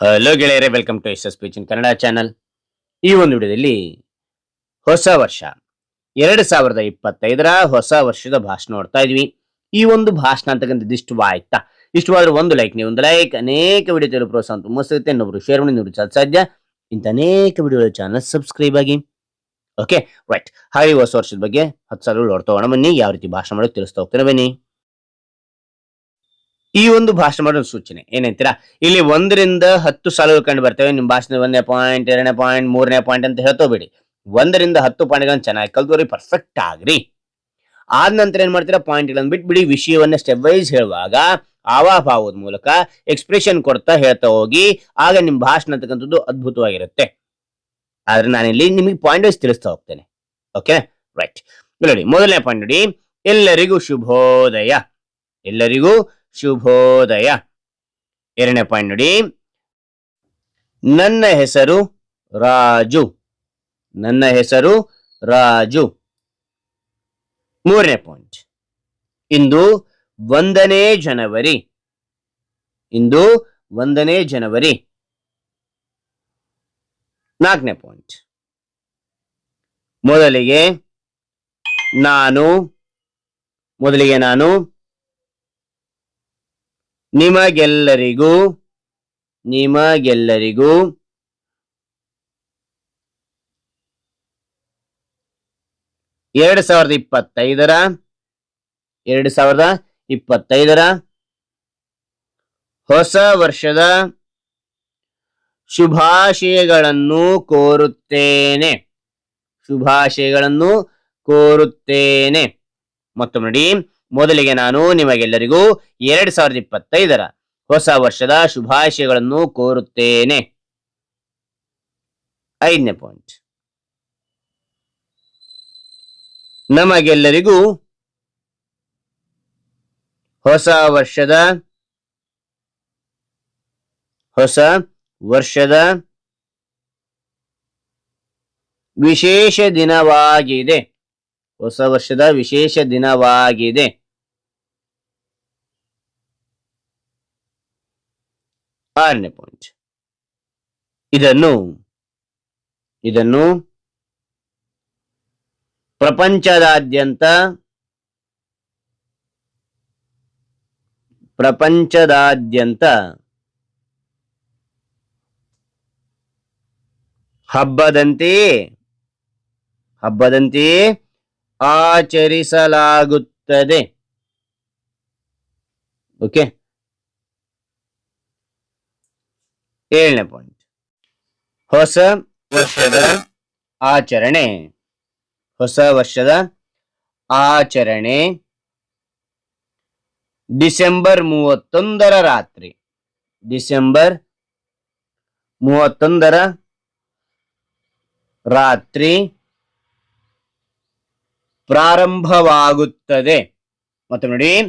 Hello ಗೆಳೆಯರೇ welcome to S S ಪಿಚಿನ್ Kannada channel ಈ ಒಂದು ವಿಡಿಯೋದಲ್ಲಿ ಹೊಸ ವರ್ಷ. ಎರಡು ಸಾವಿರದ ಇಪ್ಪತ್ತೈದರ ಹೊಸ ವರ್ಷದ ಭಾಷಣ ನೋಡ್ತಾ ಇದ್ವಿ. ಈ ಒಂದು ಭಾಷಣ ಅಂತಕ್ಕಂಥದ್ದು ಇಷ್ಟವಾಯ್ತಾ ಇಷ್ಟವಾದ್ರೆ ಒಂದು ಲೈಕ್ ನೀವು ಒಂದು ಲೈಕ್ ಅನೇಕ ವಿಡಿಯೋ ತೆರಳು ಪ್ರೋತ್ಸಾಹ ತುಂಬ ಸಿಗುತ್ತೆ ಇನ್ನೊಬ್ರು ಶೇರ್ ಮಾಡಿ ನೋಡಿ ಸಾಧ್ಯ. ಇಂಥ ಅನೇಕ ವಿಡಿಯೋಗಳ ಚಾನಲ್ ಸಬ್ಸ್ಕ್ರೈಬ್ ಆಗಿ. ಓಕೆ ರೈಟ್ ಹಾಗೆ ಹೊಸ ವರ್ಷದ ಬಗ್ಗೆ ಹತ್ತು ಸಾವಿರ ನೋಡ್ತಾ ಹೋಗೋಣ ಬನ್ನಿ. ಯಾವ ರೀತಿ ಭಾಷಣ ಮಾಡೋದು ತಿಳಿಸ್ತಾ ಹೋಗ್ತಾರೆ ಬನ್ನಿ. ಈ ಒಂದು ಭಾಷಣ ಮಾಡೋ ಸೂಚನೆ. ಏನಂತೀರಾ? ಇಲ್ಲಿ ಒಂದರಿಂದ ಹತ್ತು ಸಾಲುಗಳು ಕಂಡು ಬರ್ತವೆ. ನಿಮ್ಮ ಭಾಷಣ ಒಂದನೇ ಪಾಯಿಂಟ್ ಎರಡನೇ ಪಾಯಿಂಟ್ ಮೂರನೇ ಪಾಯಿಂಟ್ ಅಂತ ಹೇಳ್ತೋಬೇಡಿ. ಒಂದರಿಂದ ಹತ್ತು ಪಾಯಿಂಟ್ಗಳನ್ನ ಚೆನ್ನಾಗಿ ಕಲ್ತೋರಿ ಪರ್ಫೆಕ್ಟ್ ಆಗ್ರಿ. ಆದ ನಂತರ ಏನ್ ಮಾಡ್ತೀರಾ? ಪಾಯಿಂಟ್ಗಳನ್ನ ಬಿಟ್ಬಿಡಿ. ವಿಷಯವನ್ನ ಸ್ಟೆಪ್ ವೈಸ್ ಹೇಳುವಾಗ ಆವಾಭಾವದ ಮೂಲಕ ಎಕ್ಸ್ಪ್ರೆಷನ್ ಕೊಡ್ತಾ ಹೇಳ್ತಾ ಹೋಗಿ, ಆಗ ನಿಮ್ಮ ಭಾಷಣ ಅಂತಕ್ಕಂಥದ್ದು ಅದ್ಭುತವಾಗಿರುತ್ತೆ. ಆದ್ರೆ ನಾನಿಲ್ಲಿ ನಿಮಗೆ ಪಾಯಿಂಟ್ ವೈಸ್ ತಿಳಿಸ್ತಾ ಹೋಗ್ತೇನೆ. ಓಕೆ ರೈಟ್ ನೋಡಿ, ಮೊದಲನೇ ಪಾಯಿಂಟ್ ನೋಡಿ. ಎಲ್ಲರಿಗೂ ಶುಭೋದಯ. ಎಲ್ಲರಿಗೂ ಶುಭೋದಯ. ಎರಡನೇ ಪಾಯಿಂಟ್ ನೋಡಿ. ನನ್ನ ಹೆಸರು ರಾಜು. ನನ್ನ ಹೆಸರು ರಾಜು. ಮೂರನೇ ಪಾಯಿಂಟ್ ಇಂದು ಒಂದನೇ ಜನವರಿ. ಇಂದು ಒಂದನೇ ಜನವರಿ. ನಾಲ್ಕನೇ ಪಾಯಿಂಟ್ ಮೊದಲಿಗೆ ನಾನು ಮೊದಲಿಗೆ ನಾನು ನಿಮಗೆಲ್ಲರಿಗೂ ನಿಮಗೆಲ್ಲರಿಗೂ ಎರಡು ಸಾವಿರದ ಇಪ್ಪತ್ತೈದರ, ಎರಡು ಸಾವಿರದ ಇಪ್ಪತ್ತೈದರ ಹೊಸ ವರ್ಷದ ಶುಭಾಶಯಗಳನ್ನು ಕೋರುತ್ತೇನೆ. ಶುಭಾಶಯಗಳನ್ನು ಕೋರುತ್ತೇನೆ. ಮತ್ತೊಮ್ಮೆ ನೋಡಿ. ಮೊದಲಿಗೆ ನಾನು ನಿಮಗೆಲ್ಲರಿಗೂ ಎರಡ್ ಸಾವಿರದ ಇಪ್ಪತ್ತೈದರ ಹೊಸ ವರ್ಷದ ಶುಭಾಶಯಗಳನ್ನು ಕೋರುತ್ತೇನೆ. ಐದನೇ ಪಾಯಿಂಟ್ ನಮಗೆಲ್ಲರಿಗೂ ಹೊಸ ವರ್ಷದ ಹೊಸ ವರ್ಷದ ವಿಶೇಷ ದಿನವಾಗಿದೆ. ಹೊಸ ವರ್ಷದ ವಿಶೇಷ ದಿನವಾಗಿದೆ. ಆರನೇ ಪಾಯಿಂಟ್ ಇದನ್ನು ಇದನ್ನು ಪ್ರಪಂಚದಾದ್ಯಂತ ಪ್ರಪಂಚದಾದ್ಯಂತ ಹಬ್ಬದಂತೆಯೇ ಹಬ್ಬದಂತೆಯೇ ಆಚರಿಸಲಾಗುತ್ತದೆ. ಓಕೆ ಏಳನೇ ಪಾಯಿಂಟ್ ಹೊಸ ವರ್ಷದ ಆಚರಣೆ. ಹೊಸ ವರ್ಷದ ಆಚರಣೆ. ಡಿಸೆಂಬರ್ ಮೂವತ್ತೊಂದರ ರಾತ್ರಿ. ಡಿಸೆಂಬರ್ ಮೂವತ್ತೊಂದರ ರಾತ್ರಿ. ಪ್ರಾರಂಭವಾಗುತ್ತದೆ. ಮತ್ತು ನೋಡಿ,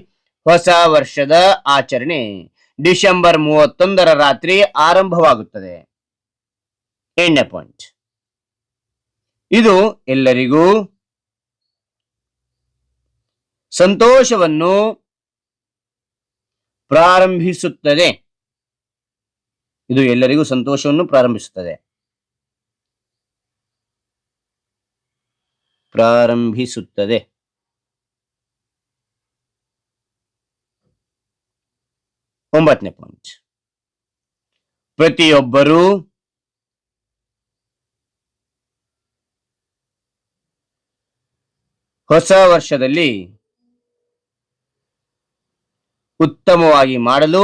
ಹೊಸ ವರ್ಷದ ಆಚರಣೆ. ಡಿಸೆಂಬರ್ ಮೂವತ್ತೊಂದರ ರಾತ್ರಿ ಆರಂಭವಾಗುತ್ತದೆ. ಎಣ್ಣೆ ಪಾಯಿಂಟ್ ಇದು ಎಲ್ಲರಿಗೂ ಸಂತೋಷವನ್ನು ಪ್ರಾರಂಭಿಸುತ್ತದೆ. ಇದು ಎಲ್ಲರಿಗೂ ಸಂತೋಷವನ್ನು ಪ್ರಾರಂಭಿಸುತ್ತದೆ. ಪ್ರಾರಂಭಿಸುತ್ತದೆ. ಒಂಬತ್ತನೇ ಪಾಯಿಂಟ್ ಪ್ರತಿಯೊಬ್ಬರೂ ಹೊಸ ವರ್ಷದಲ್ಲಿ ಉತ್ತಮವಾಗಿ ಮಾಡಲು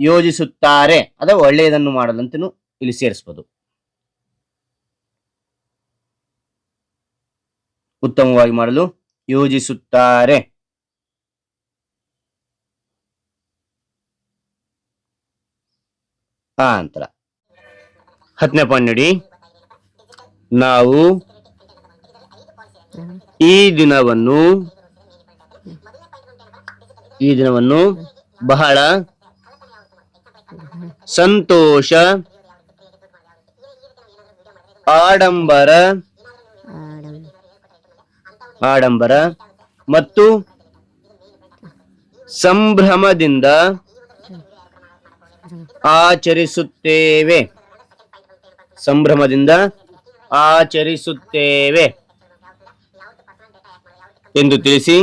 ಯೋಜಿಸುತ್ತಾರೆ. ಅಥವಾ ಒಳ್ಳೆಯದನ್ನು ಮಾಡಲು ಇಲ್ಲಿ ಸೇರಿಸಬಹುದು ಉತ್ತಮವಾಗಿ ಮಾಡಲು ಯೋಜಿಸುತ್ತಾರೆ. ಆ ಅಂತರ ಹತ್ತನೇ ಪಾಯಿಂಟ್ ನೋಡಿ ನಾವು ಈ ದಿನವನ್ನು ಈ ದಿನವನ್ನು ಬಹಳ ಸಂತೋಷ, ಆಡಂಬರ ಆಡಂಬರ ಮತ್ತು ಸಂಭ್ರಮದಿಂದ ಆಚರಿಸುತ್ತೇವೆ. ಸಂಭ್ರಮದಿಂದ ಆಚರಿಸುತ್ತೇವೆ. ಎಂದು ತಿಳಿಸಿ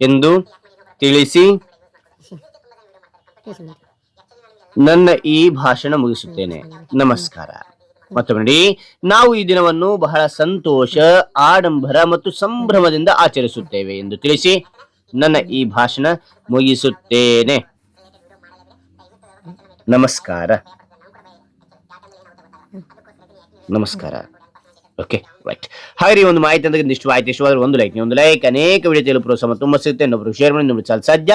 ಎಂದು ತಿಳಿಸಿ ನನ್ನ ಈ ಭಾಷಣ ಮುಗಿಸುತ್ತೇನೆ. ನಮಸ್ಕಾರ. ಮತ್ತೊಮ್ಮೆ ನೋಡಿ ನಾವು ಈ ದಿನವನ್ನು ಬಹಳ ಸಂತೋಷ, ಆಡಂಬರ ಮತ್ತು ಸಂಭ್ರಮದಿಂದ ಆಚರಿಸುತ್ತೇವೆ ಎಂದು ತಿಳಿಸಿ ನನ್ನ ಈ ಭಾಷಣ ಮುಗಿಸುತ್ತೇನೆ. ನಮಸ್ಕಾರ. ನಮಸ್ಕಾರ. ಓಕೆ ರೈಟ್ ಹಾಗೆ ಒಂದು ಮಾಹಿತಿ ಅಂತ ಇಷ್ಟು ಮಾಹಿತಿ ಇಷ್ಟವಾದ್ರೆ ಒಂದು ಲೈಕ್ ಒಂದು ಲೈಕ್ ಅನೇಕ ವಿಡಿಯೋ ತಿಳಿಯಲು ಪ್ರೋತ್ಸಾಹ ತುಂಬ ಸಿಗುತ್ತೆ. ಇನ್ನೊಬ್ರು ಶೇರ್ ಮಾಡಿ ನಿಮ್ಗೆ ಚಾಲ್ ಸಾಧ್ಯ.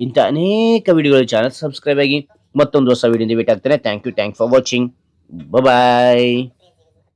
ಇಂಥ ಅನೇಕ ವಿಡಿಯೋಗಳು ಚಾನಲ್ ಸಬ್ಸ್ಕ್ರೈಬ್ ಆಗಿ ಮತ್ತೊಂದು ಹೊಸ ವಿಡಿಯೋ ಭೇಟಿ ಆಗ್ತೇನೆ. Thank you thank for watching Bye-bye!